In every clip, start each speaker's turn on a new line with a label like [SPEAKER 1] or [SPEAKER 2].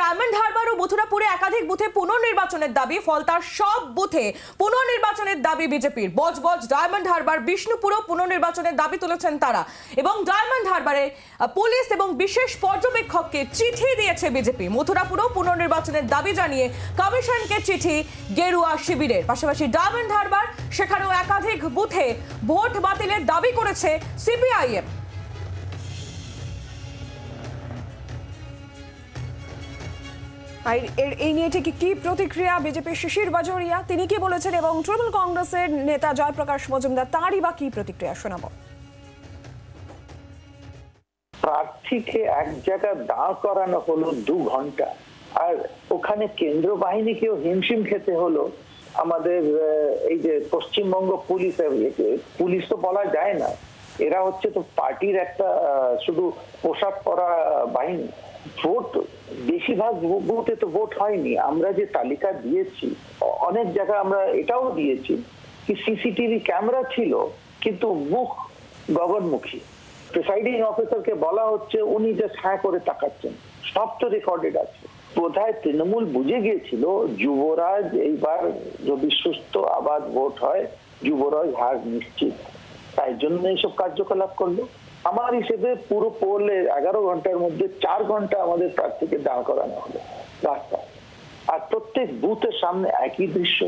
[SPEAKER 1] Diamond Harbour ও মথুরাপুরে একাধিক বুথে পুনর্নির্বাচনের দাবি ফলতার সব বুথে পুনর্নির্বাচনের দাবি বিজেপির। বজবজ ডায়মন্ড হারবার, বিষ্ণুপুরও পুনর্নির্বাচনের দাবি তুলেছেন তারা। এবং ডায়মন্ড হারবারে পুলিশ এবং বিশেষ পর্যবেক্ষককে চিঠি দিয়েছে বিজেপি। মথুরাপুরও পুনর্নির্বাচনের দাবি জানিয়ে কমিশনকে চিঠি গেরুয়া শিবিরের। পাশাপাশি ডায়মন্ড হারবার, সেখানেও একাধিক বুথে ভোট বাতিলের দাবি করেছে সিপিআইএম।
[SPEAKER 2] আর এর- এই নিয়ে ঠিক কি প্রতিক্রিয়া? বিজেপির শিশির বাজরিয়া, তিনি কি বলেছেন এবং তৃণমূল কংগ্রেসের নেতা জয়প্রকাশ মজুমদার, তারই বা কি প্রতিক্রিয়া? শোনাবো।
[SPEAKER 3] প্রার্থীকে এক জায়গায় দাঁড় করানো হলো দু ঘণ্টা আর ওখানে কেন্দ্র বাহিনীকেও হিমশিম খেতে হলো। আমাদের এই যে পশ্চিমবঙ্গ পুলিশ পুলিশ তো বলা যায় না। এরা হচ্ছে তো পার্টির একটা শুধু পোশাক পরা বাহিনী। ভোট, বেশিরভাগ বুথে তো ভোট হয়নি। আমরা যে তালিকা দিয়েছি অনেক জায়গায় আমরা এটাও দিয়েছি কি সিসিটিভি ক্যামেরা ছিল, কিন্তু মুখ গগনমুখী। প্রিসাইডিং অফিসারকে বলা হচ্ছে উনি জাস্ট হ্যাঁ করে তাকাচ্ছেন। সব তো রেকর্ডেড আছে। বোধহয় তৃণমূল বুঝে গিয়েছিল, যুবরাজ এইবার যদি সুস্থ, আবাদ ভোট হয়, যুবরাজ হার নিশ্চিত। তাই জন্য এইসব কার্যকলাপ করল। আমার হিসেবে পুরো পোলে এগারো ঘণ্টার মধ্যে চার ঘণ্টা আমাদের প্রার্থীকে দাঁড় করানো হলো রাস্তায় আর প্রত্যেক বুথের সামনে একই দৃশ্য।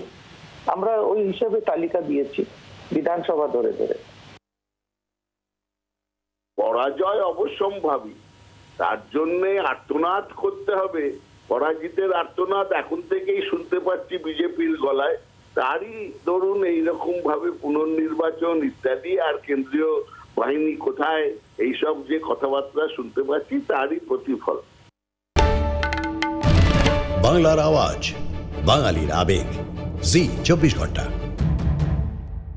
[SPEAKER 3] আমরা ওই হিসেবে তালিকা দিয়েছি বিধানসভা ধরে ধরে।
[SPEAKER 4] পরাজয় অবশ্যম্ভাবী। তার জন্যে আর্তনাদ করতে হবে। পরাজিতের আর্তনাদ এখন থেকেই শুনতে পাচ্ছি বিজেপির গলায়। তারই ধরুন এইরকম ভাবে পুনর্নির্বাচন ইত্যাদি আর কেন্দ্রীয় বাহিনী কোথায়, এইসব যে কথাবার্তা শুনতে পাচ্ছি, তারই প্রতিফল।
[SPEAKER 5] বাংলার আওয়াজ, বাঙালির আবেগ। জি, চব্বিশ ঘণ্টা।